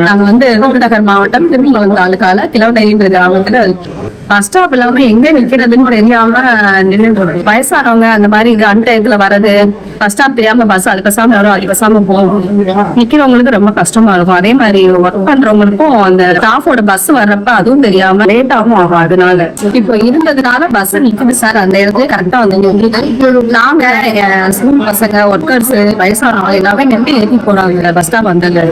நாங்க வந்து ரூபநகர் மாவட்டம் திருமங்கலம் தாலுக்கால கிளவடைன்ற கிராமத்துல பஸ் ஸ்டாப் இல்லாம எங்க நிக்கிறதுன்னு தெரியாம நின்று வயசானவங்க அந்த மாதிரி இது அன் டயத்துல வர்றது பஸ் ஸ்டாப் தெரியாம பஸ் அது பசாம வரும் அது பசாம போகும் நிக்கிறவங்களுக்கு ரொம்ப கஷ்டமா இருக்கும். அதே மாதிரி ஒர்க் பண்றவங்களுக்கும் அந்த ஸ்டாஃபோட பஸ் வர்றப்ப அதுவும் தெரியாம லேட் ஆகும் ஆகும் அதனால. இப்போ இருந்ததுனால பஸ் நிக்குது சார் அந்த இடத்துல கரெக்டா வந்து நாங்க ஸ்கூல் பசங்க ஒர்க்கர்ஸ் வயசானவங்க எல்லாமே நின்று ஏற்றி போனாங்க. பஸ் ஸ்டாப் வந்ததுல